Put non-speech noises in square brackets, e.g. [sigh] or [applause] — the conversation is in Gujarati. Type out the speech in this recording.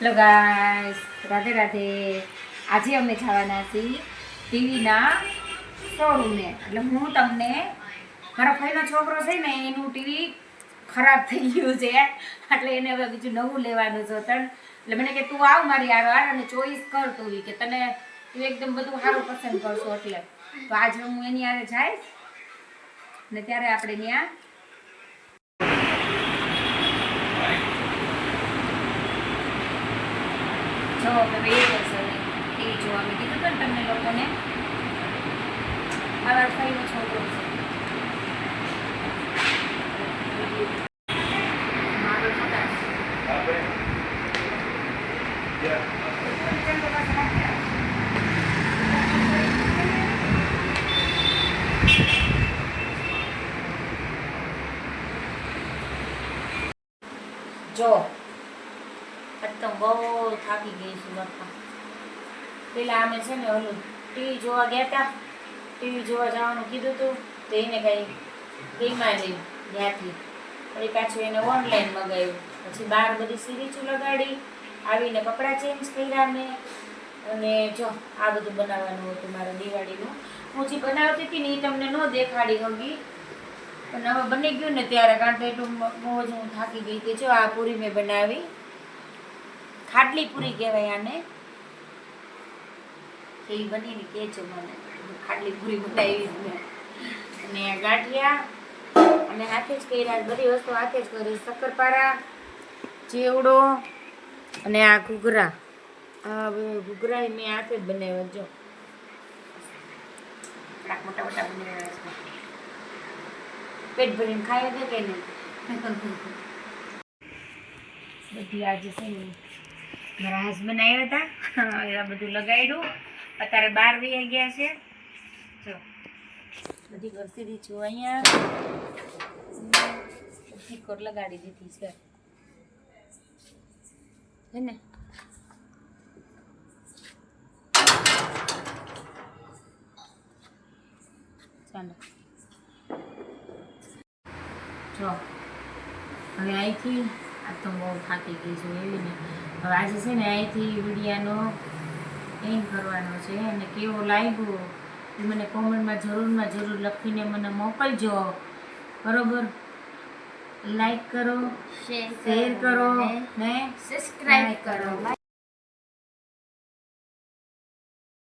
Hello guys Radhe Radhe. આજે અમે જવાના છીએ ટીવીના શોરૂમે એટલે હું તમને મારા ભાઈનો છોકરો છે ને, એનું ટીવી ખરાબ થઈ ગયું છે. એટલે એને હવે બીજું નવું લેવાનું છે. તણ, એટલે મને કે તું આવ મારી આર અને ચોઈસ કર તું કે તને તું એકદમ બધું સારું પસંદ કરશો એટલે. તો આજે હું એની આરે જઈશ ને ત્યારે આપણે ત્યાં જો હવે એ કરશો એ જોવા મેં કીધું પણ તમને લોકોને. મારા અઠવાડિયું છોકરો છે. જો આજ બહુ થાકી ગઈ છું બાપા. પેલા અમે છે ને ઓલું ટીવી જોવા ગયા હતા ટીવી જોવા જવાનું કીધું હતું તો એને કંઈ ગઈમાં નહીં ત્યાંથી પછી પાછું એને ઓનલાઈન મગાવ્યું પછી બહાર બધી સિરીચું લગાડી, આવીને કપડાં ચેન્જ કર્યા મેં અને જો આ બધું બનાવવાનું હતું મારે દિવાળીનું. હું જે બનાવતી હતી ને એ તમને ન દેખાડી હગી, પણ હવે બની ગયું ને ત્યારે કારણ કે એટલું મોજ, હું થાકી ગઈ હતી. જો આ પૂરી મેં બનાવી. ખાટલી પૂરી કહેવાય આને. ઈ બનીને કહેજો મને ખાટલી પૂરી બનાવી મેં અને ગાંઠિયા અને હાથે જ કર્યા, બધી વસ્તુ હાથે જ કરી. શક્કરપારા, ચેવડો અને આ ઘૂઘરા. આ ઘૂઘરા મેં હાથે જ બનાવ્યા, જો. મોટા મોટા બનાવ્યા છે. પેટ ભરીને ખાઈ કે નહીં? [laughs] બધી આજે છે ને મારા હસબન્ડ આવ્યા હતા. એવા બધું લગાડ્યું. અત્યારે બાર વી ગયા છે. જો. બધી કરતી છું અહીંયા. સ્ટીકર લગાડી દીધી છે. હે ને? ચાલો. જો. હવે અહીંથી આ તો બહુ થાકી ગઈ છું એવી ને. હવે આજે છે ને અહીંથી વિડીયાનો એમ કરવાનો છે અને કેવો લાગ્યો એ મને કોમેન્ટમાં જરૂરમાં જરૂર લખીને મને મોકલજો. બરોબર? લાઈક કરો શેર કરો ને સબસ્ક્રાઈબ કરો